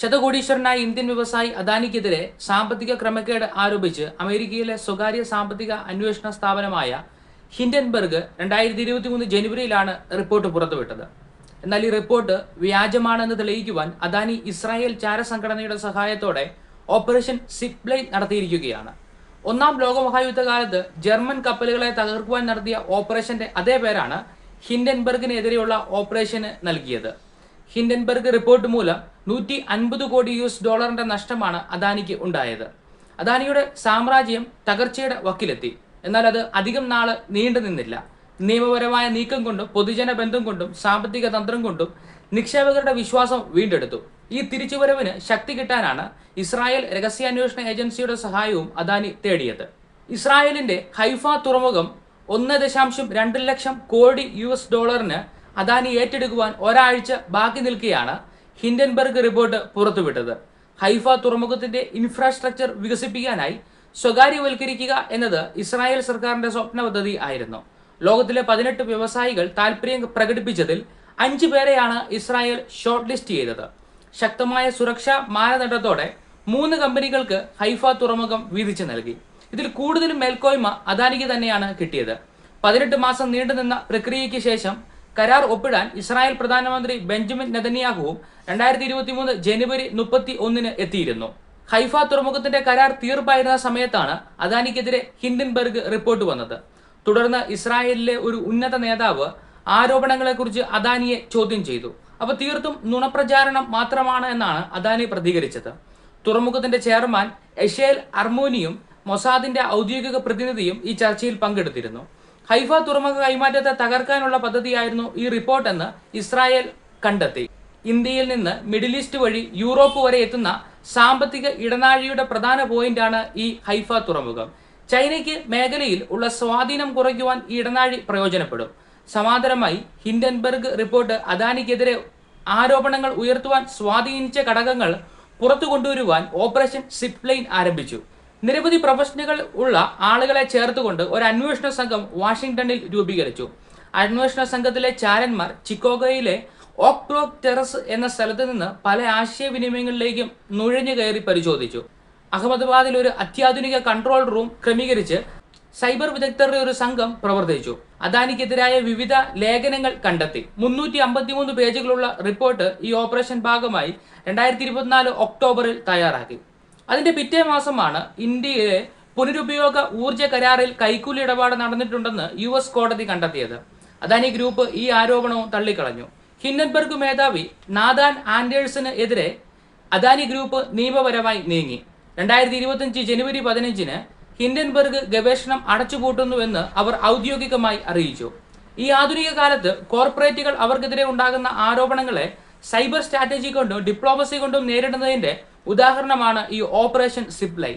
ശതകോടീശ്വരനായ Indian വ്യവസായി അദാനിക്കെതിരെ സാമ്പത്തിക ക്രമക്കേട് ആരോപിച്ച് അമേരിക്കയിലെ സ്വകാര്യ സാമ്പത്തിക അന്വേഷണ സ്ഥാപനമായ ഹിൻഡൻബർഗ് രണ്ടായിരത്തി ഇരുപത്തി മൂന്ന് ജനുവരിയിലാണ് റിപ്പോർട്ട് പുറത്തുവിട്ടത്. എന്നാൽ ഈ റിപ്പോർട്ട് വ്യാജമാണെന്ന് തെളിയിക്കുവാൻ അദാനി ഇസ്രായേൽ ചാരസംഘടനയുടെ സഹായത്തോടെ ഓപ്പറേഷൻ സിപ്ലൈൻ നടത്തിയിരിക്കുകയാണ്. ഒന്നാം ലോകമഹായുദ്ധകാലത്ത് ജർമ്മൻ കപ്പലുകളെ തകർക്കുവാൻ നടത്തിയ ഓപ്പറേഷന്റെ അതേ പേരാണ് ഹിൻഡൻബർഗിനെതിരെയുള്ള ഓപ്പറേഷന് നൽകിയത്. ഹിൻഡൻബർഗ് റിപ്പോർട്ട് മൂലം നൂറ്റി അൻപത് കോടി യു എസ് ഡോളറിന്റെ നഷ്ടമാണ് അദാനിക്ക് ഉണ്ടായത്. അദാനിയുടെ സാമ്രാജ്യം തകർച്ചയുടെ വക്കിലെത്തി. എന്നാൽ അത് അധികം നാൾ നീണ്ടു നിന്നില്ല. നിയമപരമായ നീക്കം കൊണ്ടും പൊതുജന ബന്ധം കൊണ്ടും സാമ്പത്തിക തന്ത്രം കൊണ്ടും നിക്ഷേപകരുടെ വിശ്വാസം വീണ്ടെടുത്തു. ഈ തിരിച്ചുവരവിന് ശക്തി കിട്ടാനാണ് ഇസ്രായേൽ രഹസ്യാന്വേഷണ ഏജൻസിയുടെ സഹായവും അദാനി തേടിയത്. ഇസ്രായേലിന്റെ ഹൈഫ തുറമുഖം ഒന്ന് ദശാംശം രണ്ട് ലക്ഷം കോടി യു എസ് ഡോളറിന് അദാനി ഏറ്റെടുക്കുവാൻ ഒരാഴ്ച ബാക്കി നിൽക്കെയാണ് ഹിൻഡൻബർഗ് റിപ്പോർട്ട് പുറത്തുവിട്ടത്. ഹൈഫ തുറമുഖത്തിന്റെ ഇൻഫ്രാസ്ട്രക്ചർ വികസിപ്പിക്കാനായി സ്വകാര്യവൽക്കരിക്കുക എന്നത് ഇസ്രായേൽ സർക്കാരിന്റെ സ്വപ്ന പദ്ധതി ആയിരുന്നു. ലോകത്തിലെ പതിനെട്ട് വ്യവസായികൾ താൽപര്യം പ്രകടിപ്പിച്ചതിൽ അഞ്ചു പേരെയാണ് ഇസ്രായേൽ ഷോർട്ട് ലിസ്റ്റ് ചെയ്തത്. ശക്തമായ സുരക്ഷാ മാനദണ്ഡത്തോടെ മൂന്ന് കമ്പനികൾക്ക് ഹൈഫ തുറമുഖം വീതിച്ചു നൽകി. ഇതിൽ കൂടുതലും മേൽക്കോയ്മ അദാനിക്ക് തന്നെയാണ് കിട്ടിയത്. പതിനെട്ട് മാസം നീണ്ടുനിന്ന പ്രക്രിയയ്ക്ക് ശേഷം കരാർ ഒപ്പിടാൻ ഇസ്രായേൽ പ്രധാനമന്ത്രി ബെഞ്ചമിൻ നെതന്യാഹുവും രണ്ടായിരത്തി ഇരുപത്തി മൂന്ന് ജനുവരി മുപ്പത്തി ഒന്നിന് എത്തിയിരുന്നു. ഹൈഫ തുറമുഖത്തിന്റെ കരാർ തീർപ്പായിരുന്ന സമയത്താണ് അദാനിക്കെതിരെ ഹിൻഡൻബർഗ് റിപ്പോർട്ട് വന്നത്. തുടർന്ന് ഇസ്രായേലിലെ ഒരു ഉന്നത നേതാവ് ആരോപണങ്ങളെക്കുറിച്ച് അദാനിയെ ചോദ്യം ചെയ്തു. അപ്പൊ തീർത്തും നുണപ്രചാരണം മാത്രമാണ് എന്നാണ് അദാനി പ്രതികരിച്ചത്. തുറമുഖത്തിന്റെ ചെയർമാൻ എഷേൽ അർമോനിയും മൊസാദിന്റെ ഔദ്യോഗിക പ്രതിനിധിയും ഈ ചർച്ചയിൽ പങ്കെടുത്തിരുന്നു. ഹൈഫ തുറമുഖ കൈമാറ്റത്തെ തകർക്കാനുള്ള പദ്ധതിയായിരുന്നു ഈ റിപ്പോർട്ടെന്ന് ഇസ്രായേൽ കണ്ടെത്തി. ഇന്ത്യയിൽ നിന്ന് മിഡിൽ ഈസ്റ്റ് വഴി യൂറോപ്പ് വരെ എത്തുന്ന സാമ്പത്തിക ഇടനാഴിയുടെ പ്രധാന പോയിന്റാണ് ഈ ഹൈഫ തുറമുഖം. ചൈനയ്ക്ക് മേഖലയിൽ ഉള്ള സ്വാധീനം കുറയ്ക്കുവാൻ ഈ ഇടനാഴി പ്രയോജനപ്പെടും. സമാന്തരമായി ഹിൻഡൻബർഗ് റിപ്പോർട്ട് അദാനിക്കെതിരെ ആരോപണങ്ങൾ ഉയർത്തുവാൻ സ്വാധീനിച്ച ഘടകങ്ങൾ പുറത്തു കൊണ്ടുവരുവാൻ ഓപ്പറേഷൻ സിപ്ലൈൻ ആരംഭിച്ചു. നിരവധി പ്രൊഫഷണലുകൾ ഉള്ള ആളുകളെ ചേർത്തുകൊണ്ട് ഒരു അന്വേഷണ സംഘം വാഷിംഗ്ടണിൽ രൂപീകരിച്ചു. അന്വേഷണ സംഘത്തിലെ ചാരന്മാർ ചിക്കോഗോയിലെ ബ്ലോക്ക് ടെറസ് എന്ന സ്ഥലത്ത് നിന്ന് പല ആശയവിനിമയങ്ങളിലേക്കും നുഴഞ്ഞു കയറി പരിശോധിച്ചു. അഹമ്മദാബാദിൽ ഒരു അത്യാധുനിക കൺട്രോൾ റൂം ക്രമീകരിച്ച് സൈബർ വിദഗ്ധരുടെ ഒരു സംഘം പ്രവർത്തിച്ചു. അദാനിക്കെതിരായ വിവിധ ലേഖനങ്ങൾ കണ്ടെത്തി. മുന്നൂറ്റി അമ്പത്തിമൂന്ന് പേജുകളുള്ള റിപ്പോർട്ട് ഈ ഓപ്പറേഷൻ ഭാഗമായി രണ്ടായിരത്തി ഇരുപത്തിനാല് ഒക്ടോബറിൽ തയ്യാറാക്കി. അതിന്റെ പിറ്റേ മാസമാണ് ഇന്ത്യയിലെ പുനരുപയോഗ ഊർജ കരാറിൽ കൈക്കൂലി ഇടപാട് നടന്നിട്ടുണ്ടെന്ന് യു എസ് കോടതി കണ്ടെത്തിയത്. അദാനി ഗ്രൂപ്പ് ഈ ആരോപണവും തള്ളിക്കളഞ്ഞു. ഹിൻഡൻബർഗ് മേധാവി നാദാൻ ആൻഡേഴ്സിന് എതിരെ അദാനി ഗ്രൂപ്പ് നിയമപരമായി നീങ്ങി. രണ്ടായിരത്തി ഇരുപത്തിയഞ്ച് ജനുവരി പതിനഞ്ചിന് ഹിൻഡൻബർഗ് ഗവേഷണം അടച്ചുപൂട്ടുന്നുവെന്ന് അവർ ഔദ്യോഗികമായി അറിയിച്ചു. ഈ ആധുനിക കാലത്ത് കോർപ്പറേറ്റുകൾ അവർക്കെതിരെ ഉണ്ടാകുന്ന ആരോപണങ്ങളെ സൈബർ സ്ട്രാറ്റജി കൊണ്ടും ഡിപ്ലോമസി കൊണ്ടും നേരിടുന്നതിന്റെ ഉദാഹരണമാണ് ഈ ഓപ്പറേഷൻ സിപ്ലൈ